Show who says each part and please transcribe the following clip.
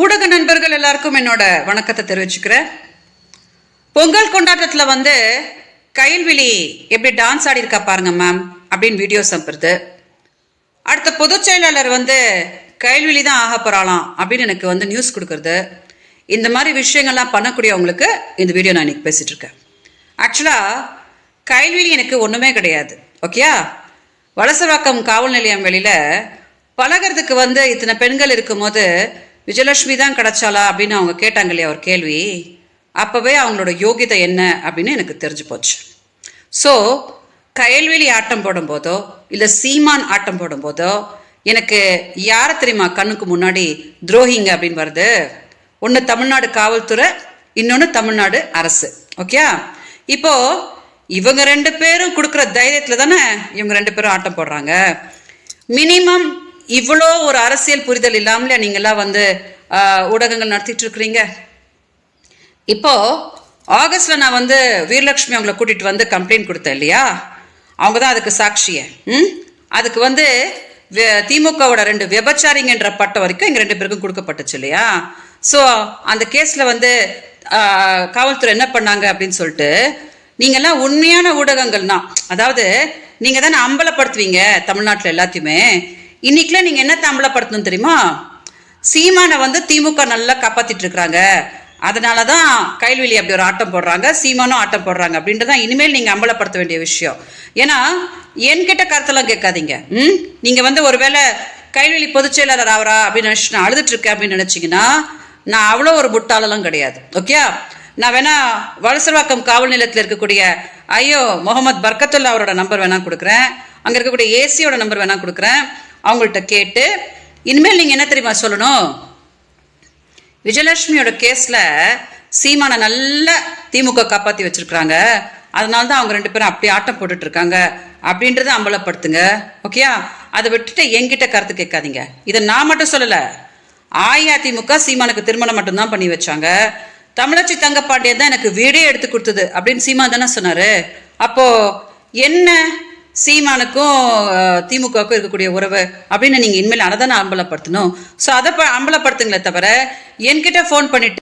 Speaker 1: ஊடக நண்பர்கள் எல்லாருக்கும் என்னோட வணக்கத்தை தெரிவிச்சுக்கிறேன். பொங்கல் கொண்டாட்டத்தில் வந்து கைல்விழி எப்படி டான்ஸ் ஆடி இருக்கா பாருங்க மேம் அப்படின்னு வீடியோஸ் அனுப்புறது. அடுத்த பொதுச் செயலாளர் வந்து கைல்விழி தான் ஆக போகிறாளாம் அப்படின்னு எனக்கு வந்து நியூஸ் கொடுக்கறது. இந்த மாதிரி விஷயங்கள்லாம் பண்ணக்கூடியவங்களுக்கு இந்த வீடியோ நான் இன்னைக்கு பேசிட்டு இருக்கேன். ஆக்சுவலாக கைல்விழி எனக்கு ஒன்றுமே கிடையாது ஓகேயா வலசவாக்கம் காவல் நிலையம் வெளியில் பழகிறதுக்கு வந்து இத்தனை பெண்கள் இருக்கும்போது விஜயலட்சுமி தான் கிடைச்சாளா அப்படின்னு அவங்க கேட்டாங்க இல்லையா ஒரு கேள்வி. அப்போவே அவங்களோட யோகிதை என்ன அப்படின்னு எனக்கு தெரிஞ்சு போச்சு. ஸோ கயல்வெளி ஆட்டம் போடும்போதோ இல்லை சீமான் ஆட்டம் போடும்போதோ எனக்கு யாரை தெரியுமா கண்ணுக்கு முன்னாடி துரோகிங்க அப்படின்னு வருது. ஒன்று தமிழ்நாடு காவல்துறை இன்னொன்று தமிழ்நாடு அரசு. ஓகே இப்போ இவங்க ரெண்டு பேரும் கொடுக்குற தைரியத்தில் தானே இவங்க ரெண்டு பேரும் ஆட்டம் போடுறாங்க. மினிமம் இவ்வளோ ஒரு அரசியல் புரிதல் இல்லாமலே நீங்களாம் வந்து ஊடகங்கள் நடத்திட்டு இருக்கிறீங்க இப்போ ஆகஸ்ட்ல நான் வந்து வீரலட்சுமி அவங்கள கூட்டிட்டு வந்து கம்ப்ளைண்ட் கொடுத்தேன் இல்லையா? அவங்க தான் அதுக்கு சாட்சிய. ம்? அதுக்கு வந்து திமுகவோட ரெண்டு விபச்சாரிங்கன்ற பட்டம் வரைக்கும் இங்கே ரெண்டு பேருக்கும் கொடுக்கப்பட்டுச்சு இல்லையா? ஸோ அந்த கேஸில் வந்து காவல்துறை என்ன பண்ணாங்க அப்படின்னு சொல்லிட்டு நீங்கள்லாம் உண்மையான ஊடகங்கள் தான் அதாவது நீங்கள் தானே அம்பலப்படுத்துவீங்க தமிழ்நாட்டில் எல்லாத்தையுமே இன்னைக்குலாம் நீங்கள் என்ன தாம்பலப்படுத்தணும் தெரியுமா? சீமானை வந்து திமுக நல்லா காப்பாற்றிட்டு இருக்கிறாங்க அதனால தான் கைல்வெளி அப்படி ஒரு ஆட்டம் போடுறாங்க. சீமானும் ஆட்டம் போடுறாங்க. அப்படின்றதான் இனிமேல் நீங்கள் அம்பலப்படுத்த வேண்டிய விஷயம். ஏன்னா என்கிட்ட கருத்தெல்லாம் கேட்காதீங்க. ம்? நீங்கள் வந்து ஒருவேளை கைல்வெளி பொதுச் செயலாளர் ஆவரா அப்படின்னு நினச்சி நான் அழுதுட்டுருக்கேன் அப்படின்னு நினச்சிங்கன்னா நான் அவ்வளோ ஒரு புட்டாலெல்லாம் கிடையாது. ஓகே நான் வேணா வலசர்வாக்கம் காவல் நிலையத்தில் இருக்கக்கூடிய ஐயோ முகமது பர்கத்துல்லா அவரோட நம்பர் வேணா கொடுக்குறேன். அங்கே இருக்கக்கூடிய ஏசியோட நம்பர் வேணா கொடுக்குறேன். அவங்கள்ட்ட கேட்டு இனிமேல் நீங்கள் என்ன தெரியுமா சொல்லணும்? விஜயலட்சுமியோட கேஸ்ல சீமானை நல்ல திமுக காப்பாத்தி வச்சிருக்கிறாங்க. அதனால தான் அவங்க ரெண்டு பேரும் அப்படி ஆட்டம் போட்டுட்டு இருக்காங்க. அப்படின்றத அம்பலப்படுத்துங்க. ஓகேயா? அதை விட்டுட்டு எங்கிட்ட கருத்து கேட்காதீங்க. இதை நான் மட்டும் சொல்லல. அஇஅதிமுக சீமானுக்கு திருமணம் மட்டும்தான் பண்ணி வச்சாங்க. தமிழச்சி தங்கப்பாண்டியன் தான் எனக்கு வீடே எடுத்து கொடுத்தது அப்படின்னு சீமா தானே சொன்னாரு. அப்போ என்ன சீமானுக்கும் திமுகவுக்கும் இருக்கக்கூடிய உறவு அப்படின்னு நீங்க இனிமேல் அதை தானே அம்பலப்படுத்தணும். ஸோ அதை ப- அம்பலப்படுத்துங்களே தவிர என்கிட்ட ஃபோன் பண்ணிட்டு